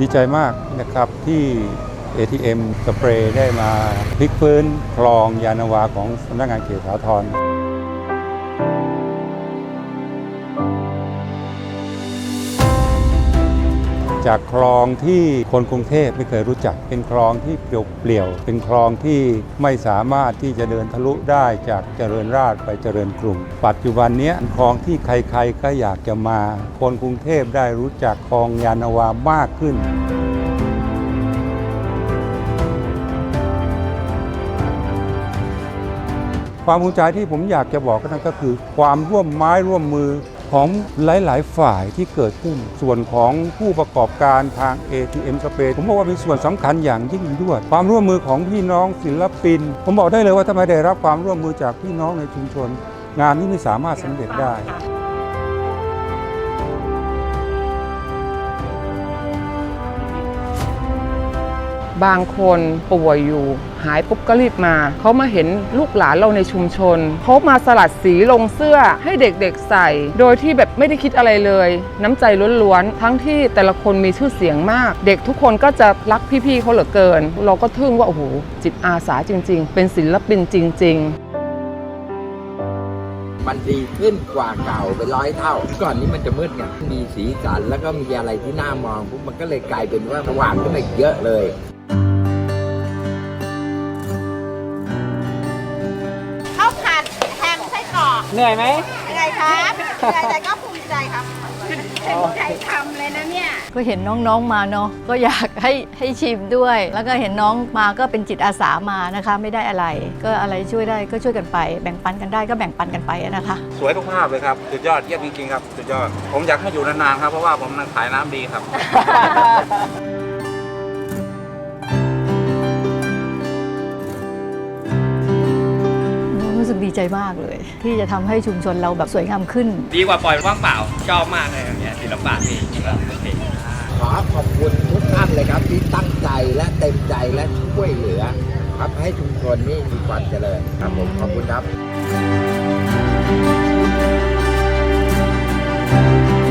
ดีใจมากนะครับที่ ATM สเปรย์ได้มาพลิกฟื้นคลองยานนาวาของสำนักงานเขตสาทร จากคลองที่คนกรุงเทพไม่เคยรู้จัก เป็นคลองที่เปลี่ยวๆ เป็นคลองที่ไม่สามารถที่จะเดินทะลุได้จากเจริญราษฎร์ไปเจริญกรุง ปัจจุบันนี้คลองที่ใครๆก็อยากจะมา คนกรุงเทพได้รู้จักคลองยานนาวามากขึ้นความภูมิใจที่ผมอยากจะบอกก็นั่นก็คือ ความร่วมไม้ร่วมมือ ของหลาย ๆ ฝ่ายที่เกิดขึ้น ส่วนของผู้ประกอบการทาง ATM Space ผมบอกว่าเป็นส่วนสำคัญอย่างยิ่งด้วย ความร่วมมือของพี่น้องศิลปิน ผมบอกได้เลยว่าถ้าไม่ได้รับความร่วมมือจากพี่น้องในชุมชน งานนี้ไม่สามารถสำเร็จได้ บางคนป่วยอยู่ หายปุ๊บก็รีบมา เขามาเห็นลูกหลานเราในชุมชน เขามาสลัดสีลงเสื้อให้เด็กๆใส่ โดยที่แบบไม่ได้คิดอะไรเลย น้ำใจล้วนๆ ทั้งที่แต่ละคนมีชื่อเสียงมาก เด็กทุกคนก็จะรักพี่ๆเขาเหลือเกิน เราก็ทึ่งว่าโอ้โหจิตอาสาจริง ๆ เป็นศิลปินจริง ๆมันดีขึ้นกว่าเก่าเป็นร้อยเท่า ก่อนนี้มันจะมืดไงมีสีสันแล้วก็มีอะไรที่น่ามองปุ๊บมันก็เลยกลายเป็นว่าสว่างขึ้นมาเยอะเลย เหนื่อยไหมยังไงครับเหนื่อยแต่ก็ภูมิใจครับเต็มใจทำเลยนะเนี่ย ก็เห็นน้องๆมาเนาะก็อยากให้ให้ชิมด้วย แล้วก็เห็นน้องมาก็เป็นจิตอาสามานะคะ ไม่ได้อะไร ก็อะไรช่วยได้ก็ช่วยกันไป แบ่งปันกันได้ก็แบ่งปันกันไปนะคะ สวยทุกภาพเลยครับสุดยอดเยี่ยมจริงๆครับสุดยอด ผมอยากให้อยู่นานๆครับเพราะว่าผมขายน้ำดีครับ ดีใจมากเลย ที่จะทำให้ชุมชนเราแบบสวยงามขึ้น ดีกว่าปล่อยว่างเปล่าชอบมากเลยอย่างเงี้ยศิลปะนี่แบบโอเคขอขอบคุณทุกท่านเลยครับที่ตั้งใจและเต็มใจและช่วยเหลือ ครับให้ชุมชนนี่มีความเจริญครับผมขอบคุณครับ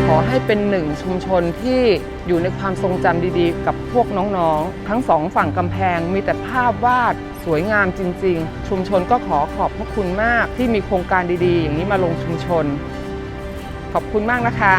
ขอให้เป็นหนึ่งชุมชนที่อยู่ในความทรงจำดีๆ กับพวกน้องๆ ทั้งสองฝั่งกำแพงมีแต่ภาพวาด สวยงามจริง ๆ ชุมชนก็ขอขอบพระคุณมากที่มีโครงการดีๆ อย่างนี้มาลงชุมชน ขอบคุณมากนะคะ